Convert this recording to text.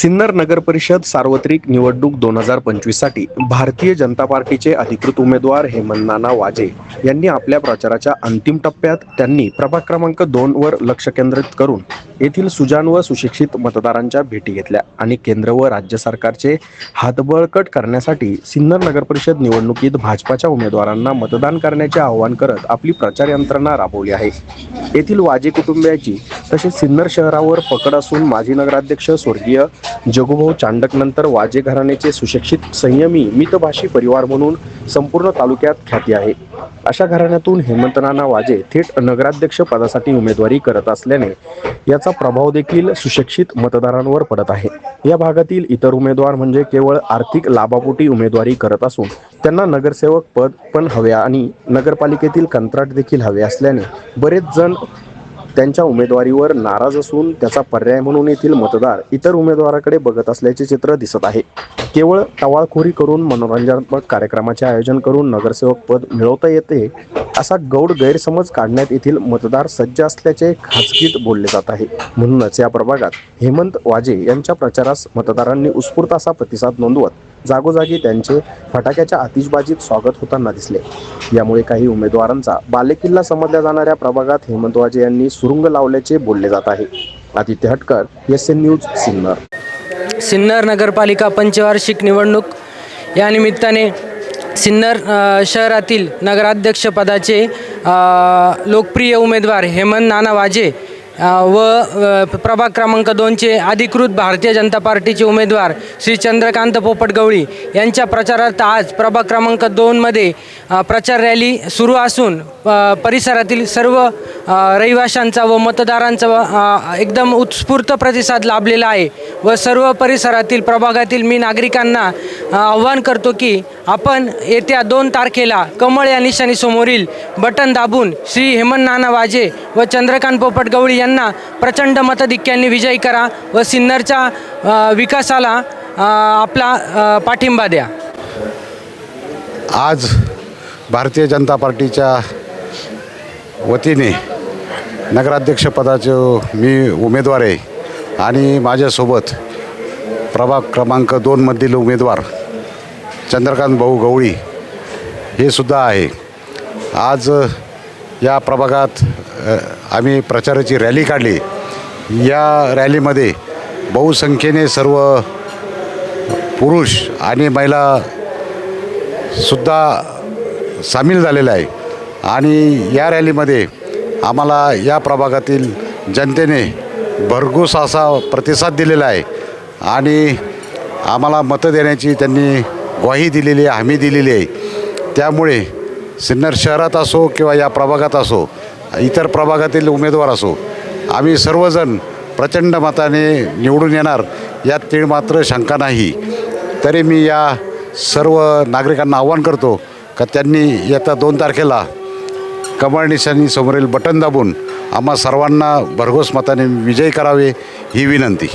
सिन्नर नगर परिषद सार्वत्रिक निवडणूक दोन हजार पंचवीससाठी भारतीय जनता पार्टीचे अधिकृत उमेदवार हेमंत नाना वाजे यांनी आपल्या प्रचाराच्या अंतिम टप्प्यात त्यांनी प्रभाग क्रमांक दोन वर लक्ष केंद्रित करून येथील सुजान व सुशिक्षित मतदारांच्या भेटी घेतल्या आणि केंद्र व राज्य सरकारचे हातबळकट करण्यासाठी सिन्नर नगर परिषद निवडणुकीत भाजपाच्या उमेदवारांना मतदान करण्याचे आवाहन करत आपली प्रचार यंत्रणा राबवली आहे. येथील वाजे कुटुंबियाची तसेच सिन्नर शहरावर पकड असून माजी नगराध्यक्ष स्वर्गीय जगुभाऊ चांडक नंतर वाजे घराण्याचे सुशिक्षित संयमी मितभाषी परिवार म्हणून संपूर्ण तालुक्यात ख्याती आहे. अशा घराण्यातून हेमंत नाना वाजे थेट नगराध्यक्ष पदासाठी उमेदवारी करत असल्याने याचा प्रभाव देखील सुशिक्षित मतदारांवर पडत आहे. या भागातील इतर उमेदवार म्हणजे केवळ आर्थिक लाभापोटी उमेदवारी करत असून त्यांना नगरसेवक पद पण हवे आणि नगरपालिकेतील कंत्राट देखील हवे असल्याने बरेच जण त्यांच्या उमेदवारीवर नाराज असून त्याचा पर्याय म्हणून येथील मतदार इतर उमेदवाराकडे बघत असल्याचे चित्र दिसत आहे. केवळ टवाळखोरी करून मनोरंजनात्मक कार्यक्रमाचे आयोजन करून नगरसेवक पद मिळवता येते असा गौड गैरसमज काढण्यात येथील मतदार सज्ज असल्याचे खासगीत बोलले जात आहे. म्हणूनच या प्रभागात हेमंत वाजे यांच्या प्रचारास मतदारांनी उत्स्फूर्त असा प्रतिसाद नोंदवत जागोजागी त्यांचे फटाक्याच्या आतिषबाजीत स्वागत होताना दिसले. यामुळे काही उमेदवारांचा बालेकिल्ला समजल्या जाणाऱ्या प्रभागात हेमंत वाजे यांनी सुरुंग लावल्याचे बोलले जात आहे. Aditya Hatkar S N news Sinnar. Sinnar नगरपालिका पंचवार्षिक निवडणूक. या निमित्ताने सिन्नर शहरातील नगराध्यक्षपदाचे लोकप्रिय उमेदवार हेमंत नाना वाजे व प्रभाग क्रमांक दोनचे अधिकृत भारतीय जनता पार्टीचे उमेदवार श्री चंद्रकांत पोपट गवळी यांच्या प्रचारार्थ आज प्रभाग क्रमांक दोनमध्ये प्रचार रॅली सुरू असून परिसरातील सर्व रहिवाशांचा व मतदारांचा व, एकदम उत्स्फूर्त प्रतिसाद लाभलेला आहे व सर्व परिसरातील प्रभागातील मी नागरिकांना आव्हान करतो की आपण येत्या दोन तारखेला कमळ या निशाणीसमोरील बटन दाबून श्री हेमंत नाना वाजे व चंद्रकांत पोपट गवळी यांना प्रचंड मतधिक्यांनी विजयी करा व सिन्नरच्या विकासाला आपला पाठिंबा द्या. आज भारतीय जनता पार्टीच्या वतीने नगराध्यक्षपदाचे मी उमेदवार आहे आणि माझ्यासोबत प्रभाग क्रमांक दोनमधील उमेदवार चंद्रकांत भाऊ गवळी हे सुद्धा आहे. आज या प्रभागात आम्ही प्रचाराची रॅली काढली. या रॅलीमध्ये बहुसंख्येने सर्व पुरुष आणि महिला सुद्धा सामील झालेला आहे. आणि या रॅलीमध्ये आम्हाला या प्रभागातील जनतेने भरघोस असा प्रतिसाद दिलेला आहे. आणि आम्हाला मतं देण्याची त्यांनी ग्वाही दिलेली आहे हमी दिलेली आहे. त्यामुळे सिन्नर शहरात असो किंवा या प्रभागात असो इतर प्रभागातील उमेदवार असो आम्ही सर्वजण प्रचंड मताने निवडून येणार यात तीळ मात्र शंका नाही. तरी मी या सर्व नागरिकांना आव्हान करतो का त्यांनी येत्या दोन तारखेला कमळ समोरील बटन दाबून आम्हा सर्वांना भरघोस मताने विजयी करावे ही विनंती.